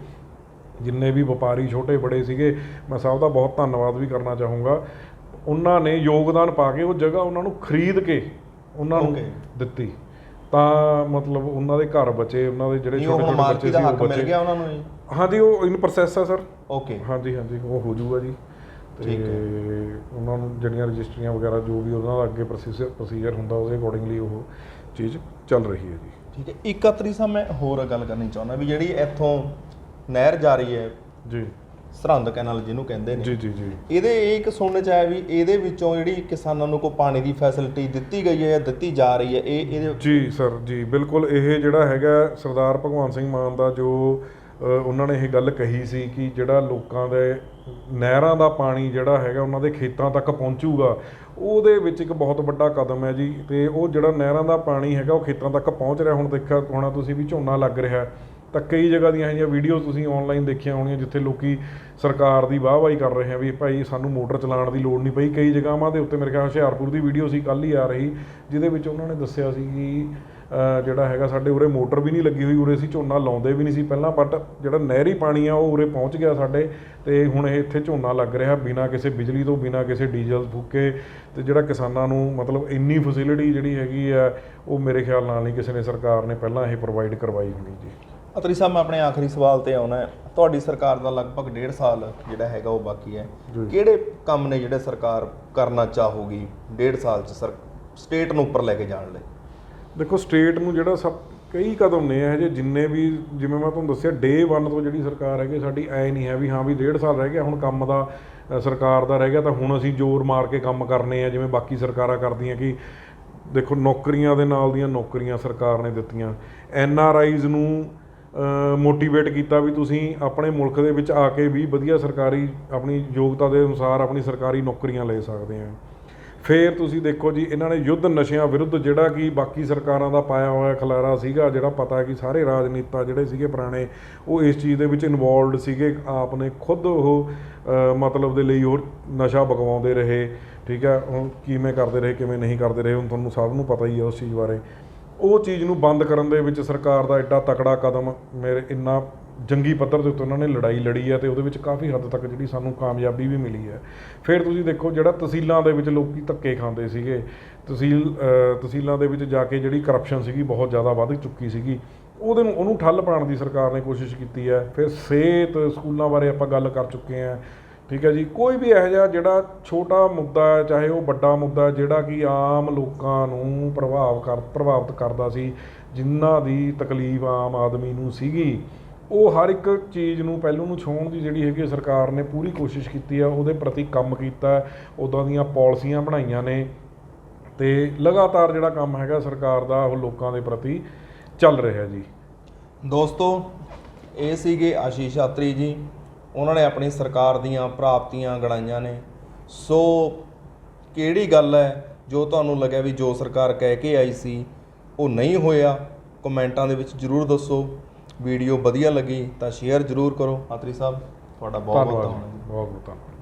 ਜਿੰਨੇ ਵੀ ਵਪਾਰੀ ਛੋਟੇ ਬੜੇ ਸੀਗੇ ਮੈਂ ਸਭ ਦਾ ਬਹੁਤ ਧੰਨਵਾਦ ਵੀ ਕਰਨਾ ਚਾਹੂੰਗਾ। ਉਹਨਾਂ ਨੇ ਯੋਗਦਾਨ ਪਾ ਕੇ ਉਹ ਜਗ੍ਹਾ ਉਹਨਾਂ ਨੂੰ ਖਰੀਦ ਕੇ ਉਹਨਾਂ ਨੂੰ. ਦਿੱਤੀ। ਤਾਂ ਮਤਲਬ ਉਹਨਾਂ ਦੇ ਘਰ ਬਚੇ ਉਹਨਾਂ ਦੇ ਜਿਹੜੇ ਛੋਟੇ ਛੋਟੇ ਬੱਚੇ ਸੀ ਉਹ ਬਚੇ। ਗਿਆ ਉਹਨਾਂ ਨੂੰ ਜੀ। ਹਾਂਜੀ ਉਹ ਇਨ ਪ੍ਰੋਸੈਸ ਆ ਸਰ। ਓਕੇ ਹਾਂਜੀ ਹਾਂਜੀ ਉਹ ਹੋ ਜਾਊਗਾ ਜੀ। ਤੇ ਉਹਨਾਂ ਨੂੰ ਜਿਹੜੀਆਂ ਰਜਿਸਟਰੀਆਂ ਵਗੈਰਾ ਜੋ ਵੀ ਉਹਨਾਂ ਦਾ ਅੱਗੇ ਪ੍ਰੋਸੀਜਰ ਪ੍ਰੋਸੀਜਰ ਹੁੰਦਾ ਉਹਦੇ ਅਕੋਰਡਿੰਗਲੀ ਉਹ ਚੀਜ਼ ਚੱਲ ਰਹੀ ਹੈ ਜੀ। ਠੀਕ ਹੈ। 31 ਸਾਹਿਬ ਮੈਂ ਹੋਰ ਗੱਲ ਕਰਨੀ ਚਾਹੁੰਦਾ ਵੀ ਜਿਹੜੀ ਇੱਥੋਂ ਨਹਿਰ ਜਾ ਰਹੀ ਹੈ ਜੀ। ਸਰਹੰਦ ਕੈਨਲ ਜਿਹਨੂੰ ਕਹਿੰਦੇ ਨੇ ਜੀ ਜੀ ਜੀ। ਇਹਦੇ ਇਹ ਇੱਕ ਸੁਣਨ ਚ ਆਇਆ ਵੀ ਇਹਦੇ ਵਿੱਚੋਂ ਜਿਹੜੀ ਕਿਸਾਨਾਂ ਨੂੰ ਕੋਈ ਪਾਣੀ ਦੀ ਫੈਸਿਲਿਟੀ ਦਿੱਤੀ ਗਈ ਹੈ ਜਾਂ ਦਿੱਤੀ ਜਾ ਰਹੀ ਹੈ ਇਹ ਇਹਦੇ ਜੀ ਸਰ ਜੀ ਬਿਲਕੁਲ ਇਹ ਜਿਹੜਾ ਹੈਗਾ ਸਰਦਾਰ ਭਗਵੰਤ ਸਿੰਘ ਮਾਨ ਦਾ ਜੋ ਉਹਨਾਂ ਨੇ ਇਹ ਗੱਲ ਕਹੀ ਸੀ ਕਿ ਜਿਹੜਾ ਲੋਕਾਂ ਦੇ ਨਹਿਰਾਂ ਦਾ ਪਾਣੀ ਜਿਹੜਾ ਹੈਗਾ ਉਹਨਾਂ ਦੇ ਖੇਤਾਂ ਤੱਕ ਪਹੁੰਚੂਗਾ, ਉਹਦੇ ਵਿੱਚ ਇੱਕ ਬਹੁਤ ਵੱਡਾ ਕਦਮ ਹੈ ਜੀ ਤੇ ਉਹ ਜਿਹੜਾ ਨਹਿਰਾਂ ਦਾ ਪਾਣੀ ਹੈਗਾ ਉਹ ਖੇਤਾਂ ਤੱਕ ਪਹੁੰਚ ਰਿਹਾ, ਹੁਣ ਦੇਖਿਆ ਹੋਣਾ ਤੁਸੀਂ ਵੀ ਝੋਨਾ ਲੱਗ ਰਿਹਾ ਤਾਂ ਕਈ ਜਗ੍ਹਾ ਦੀਆਂ ਇਹ ਜਿਹੀਆਂ ਵੀਡੀਓਜ਼ ਤੁਸੀਂ ਆਨਲਾਈਨ ਦੇਖੀਆਂ ਹੋਣੀਆਂ ਜਿੱਥੇ ਲੋਕੀ ਸਰਕਾਰ ਦੀ ਵਾਹਵਾਹੀ ਕਰ ਰਹੇ ਆ ਵੀ ਭਾਈ ਸਾਨੂੰ ਮੋਟਰ ਚਲਾਉਣ ਦੀ ਲੋੜ ਨਹੀਂ ਪਈ। ਕਈ ਜਗ੍ਹਾਵਾਂ ਦੇ ਉੱਤੇ ਮੇਰੇ ਖਿਆਲ ਹੁਸ਼ਿਆਰਪੁਰ ਦੀ ਵੀਡੀਓ ਸੀ ਕੱਲ ਹੀ ਆ ਰਹੀ, ਜਿਹਦੇ ਵਿੱਚ ਉਹਨਾਂ ਨੇ ਦੱਸਿਆ ਸੀ ਕਿ ਜਿਹੜਾ ਹੈਗਾ ਸਾਡੇ ਉਰੇ ਮੋਟਰ ਵੀ ਨਹੀਂ ਲੱਗੀ ਹੋਈ ਉਰੇ ਅਸੀਂ ਝੋਨਾ ਲਾਉਂਦੇ ਵੀ ਨਹੀਂ ਸੀ ਪਹਿਲਾਂ ਬਟ ਜਿਹੜਾ ਨਹਿਰੀ ਪਾਣੀ ਆ ਉਹ ਉਰੇ ਪਹੁੰਚ ਗਿਆ ਸਾਡੇ ਤੇ ਹੁਣ ਇਹ ਇੱਥੇ ਝੋਨਾ ਲੱਗ ਰਿਹਾ ਬਿਨਾਂ ਕਿਸੇ ਬਿਜਲੀ ਤੋਂ ਬਿਨਾਂ ਕਿਸੇ ਡੀਜ਼ਲ ਫੂਕੇ ਤੇ ਜਿਹੜਾ ਕਿਸਾਨਾਂ ਨੂੰ ਮਤਲਬ ਇੰਨੀ ਫੈਸਿਲਿਟੀ ਜਿਹੜੀ ਹੈਗੀ ਆ ਉਹ ਮੇਰੇ ਖਿਆਲ ਨਾਲ ਨਹੀਂ ਕਿਸੇ ਨੇ ਸਰਕਾਰ ਨੇ ਪਹਿਲਾਂ ਇਹ ਪ੍ਰੋਵਾਈਡ ਕਰਵਾਈ ਹੋਣੀ ਜੀ। ਅਤਰੀ ਸਾਹਿਬ ਮੈਂ ਆਪਣੇ ਆਖਰੀ ਸਵਾਲ ਤੇ ਆਉਣਾ ਹੈ। ਤੁਹਾਡੀ ਸਰਕਾਰ ਦਾ ਲਗਭਗ 1.5 ਸਾਲ ਜਿਹੜਾ ਹੈਗਾ ਉਹ ਬਾਕੀ ਹੈ। ਕਿਹੜੇ ਕੰਮ ਨੇ ਜਿਹੜੇ ਸਰਕਾਰ ਕਰਨਾ ਚਾਹੂਗੀ 1.5 ਸਾਲ ਚ ਸਰ ਸਟੇਟ ਨੂੰ ਉੱਪਰ ਲੈ ਕੇ ਜਾਣ ਲਈ? ਦੇਖੋ ਸਟੇਟ ਨੂੰ ਜਿਹੜਾ ਸਭ ਕਈ ਕਦਮ ਨੇ, ਇਹ ਜਿਹੇ ਜਿੰਨੇ ਵੀ, ਜਿਵੇਂ ਮੈਂ ਤੁਹਾਨੂੰ ਦੱਸਿਆ ਡੇ 1 ਤੋਂ ਜਿਹੜੀ ਸਰਕਾਰ ਹੈਗੀ, ਸਾਡੀ ਐ ਨਹੀਂ ਹੈ ਵੀ ਹਾਂ ਵੀ ਡੇਢ ਸਾਲ ਰਹਿ ਗਿਆ, ਹੁਣ ਕੰਮ ਦਾ ਸਰਕਾਰ ਦਾ ਰਹਿ ਗਿਆ, ਤਾਂ ਹੁਣ ਅਸੀਂ ਜ਼ੋਰ ਮਾਰ ਕੇ ਕੰਮ ਕਰਨੇ ਆ, ਜਿਵੇਂ ਬਾਕੀ ਸਰਕਾਰਾਂ ਕਰਦੀਆਂ ਕਿ ਦੇਖੋ, ਨੌਕਰੀਆਂ ਦੇ ਨਾਲ ਦੀਆਂ ਨੌਕਰੀਆਂ ਸਰਕਾਰ ਨੇ ਦਿੱਤੀਆਂ। ਐਨ ਆਰ ਆਈਜ਼ ਨੂੰ ਮੋਟੀਵੇਟ ਕੀਤਾ ਵੀ ਤੁਸੀਂ ਆਪਣੇ ਮੁਲਕ ਦੇ ਵਿੱਚ ਆ ਕੇ ਵੀ ਵਧੀਆ ਸਰਕਾਰੀ, ਆਪਣੀ ਯੋਗਤਾ ਦੇ ਅਨੁਸਾਰ ਆਪਣੀ ਸਰਕਾਰੀ ਨੌਕਰੀਆਂ ਲੈ ਸਕਦੇ ਆ। ਫੇਰ ਤੁਸੀਂ ਦੇਖੋ ਜੀ, ਇਹਨਾਂ ਨੇ ਯੁੱਧ ਨਸ਼ਿਆਂ ਵਿਰੁੱਧ ਜਿਹੜਾ ਕਿ ਬਾਕੀ ਸਰਕਾਰਾਂ ਦਾ ਪਾਇਆ ਹੋਇਆ ਖਲਾਰਾ ਸੀਗਾ, ਜਿਹੜਾ ਪਤਾ ਕਿ ਸਾਰੇ ਰਾਜਨੀਤਾ ਜਿਹੜੇ ਸੀਗੇ ਪੁਰਾਣੇ, ਉਹ ਇਸ ਚੀਜ਼ ਦੇ ਵਿੱਚ ਇਨਵੋਲਵਡ ਸੀਗੇ, ਆਪ ਨੇ ਖੁਦ ਉਹ ਮਤਲਬ ਦੇ ਲਈ ਉਹ ਨਸ਼ਾ ਬਗਵਾਉਂਦੇ ਰਹੇ, ਠੀਕ ਹੈ, ਹੁਣ ਕਿਵੇਂ ਕਰਦੇ ਰਹੇ, ਕਿਵੇਂ ਨਹੀਂ ਕਰਦੇ ਰਹੇ, ਹੁਣ ਤੁਹਾਨੂੰ ਸਭ ਨੂੰ ਪਤਾ ਹੀ ਹੈ ਉਸ ਚੀਜ਼ ਬਾਰੇ। ਉਹ ਚੀਜ਼ ਨੂੰ ਬੰਦ ਕਰਨ ਦੇ ਵਿੱਚ ਸਰਕਾਰ ਦਾ ਐਡਾ ਤਕੜਾ ਕਦਮ ਮੇਰੇ, ਇੰਨਾ ਜੰਗੀ ਪੱਧਰ ਦੇ ਉੱਤੇ ਉਹਨਾਂ ਨੇ ਲੜਾਈ ਲੜੀ ਹੈ ਤੇ ਉਹਦੇ ਵਿੱਚ ਕਾਫੀ ਹੱਦ ਤੱਕ ਜਿਹੜੀ ਸਾਨੂੰ ਕਾਮਯਾਬੀ ਵੀ ਮਿਲੀ ਹੈ। ਫਿਰ ਤੁਸੀਂ ਦੇਖੋ ਜਿਹੜਾ ਤਹਿਸੀਲਾਂ ਦੇ ਵਿੱਚ ਲੋਕੀ ਧੱਕੇ ਖਾਂਦੇ ਸੀਗੇ, ਤਹਿਸੀਲ ਤਹਿਸੀਲਾਂ ਦੇ ਵਿੱਚ ਜਾ ਕੇ ਜਿਹੜੀ ਕਰਪਸ਼ਨ ਸੀਗੀ ਬਹੁਤ ਜ਼ਿਆਦਾ ਵੱਧ ਚੁੱਕੀ ਸੀਗੀ, ਉਹਦੇ ਨੂੰ, ਉਹਨੂੰ ਠੱਲ ਪਾਉਣ ਦੀ ਸਰਕਾਰ ਨੇ ਕੋਸ਼ਿਸ਼ ਕੀਤੀ ਹੈ। ਫਿਰ ਸਿਹਤ, ਸਕੂਲਾਂ ਬਾਰੇ ਆਪਾਂ ਗੱਲ ਕਰ ਚੁੱਕੇ ਹਾਂ। ਠੀਕ ਹੈ ਜੀ, ਕੋਈ ਵੀ ਇਹੋ ਜਿਹਾ ਜਿਹੜਾ ਛੋਟਾ ਮੁੱਦਾ ਹੈ, ਚਾਹੇ ਉਹ ਵੱਡਾ ਮੁੱਦਾ ਜਿਹੜਾ ਕਿ ਆਮ ਲੋਕਾਂ ਨੂੰ ਪ੍ਰਭਾਵ ਕਰ, ਪ੍ਰਭਾਵਿਤ ਕਰਦਾ ਸੀ ਜਿਨ੍ਹਾਂ ਦੀ ਤਕਲੀਫ ਆਮ ਆਦਮੀ ਨੂੰ ਸੀਗੀ ਉਹ ਹਰ ਇੱਕ ਚੀਜ਼ ਨੂੰ ਪਹਿਲੂ ਨੂੰ ਛੋਣ ਦੀ ਜਿਹੜੀ ਹੈਗੀ ਸਰਕਾਰ ਨੇ ਪੂਰੀ ਕੋਸ਼ਿਸ਼ ਕੀਤੀ ਆ, ਉਹਦੇ ਪ੍ਰਤੀ ਕੰਮ ਕੀਤਾ ਉਦਾਂ ਦੀਆਂ ਪਾਲਿਸੀਆਂ ਬਣਾਈਆਂ ਨੇ ਤੇ ਲਗਾਤਾਰ ਜਿਹੜਾ ਕੰਮ ਹੈਗਾ ਸਰਕਾਰ ਦਾ, ਉਹ ਲੋਕਾਂ ਦੇ ਪ੍ਰਤੀ ਚੱਲ ਰਿਹਾ ਜੀ। ਦੋਸਤੋ, ਇਹ ਸੀਗੇ ਆਸ਼ੀਸ਼ ਆਤਰੀ ਜੀ। ਉਹਨਾਂ ਨੇ ਆਪਣੀ ਸਰਕਾਰ ਦੀਆਂ ਪ੍ਰਾਪਤੀਆਂ ਗਣਾਈਆਂ ਨੇ। ਸੋ ਕਿਹੜੀ ਗੱਲ ਹੈ, ਜੋ ਤੁਹਾਨੂੰ ਲੱਗਿਆ ਵੀ ਜੋ ਸਰਕਾਰ ਕਹਿ ਕੇ ਆਈ ਸੀ, ਉਹ ਨਹੀਂ ਹੋਇਆ, ਕਮੈਂਟਾਂ ਦੇ ਵਿੱਚ ਜਰੂਰ ਦੱਸੋ। ਵੀਡੀਓ ਵਧੀਆ ਲੱਗੀ ਤਾਂ ਸ਼ੇਅਰ ਜਰੂਰ ਕਰੋ ਆਤਰੀ ਸਾਹਿਬ ਤੁਹਾਡਾ ਬਹੁਤ ਬਹੁਤ ਧੰਨਵਾਦ। ਬਹੁਤ ਬਹੁਤ ਧੰਨਵਾਦ।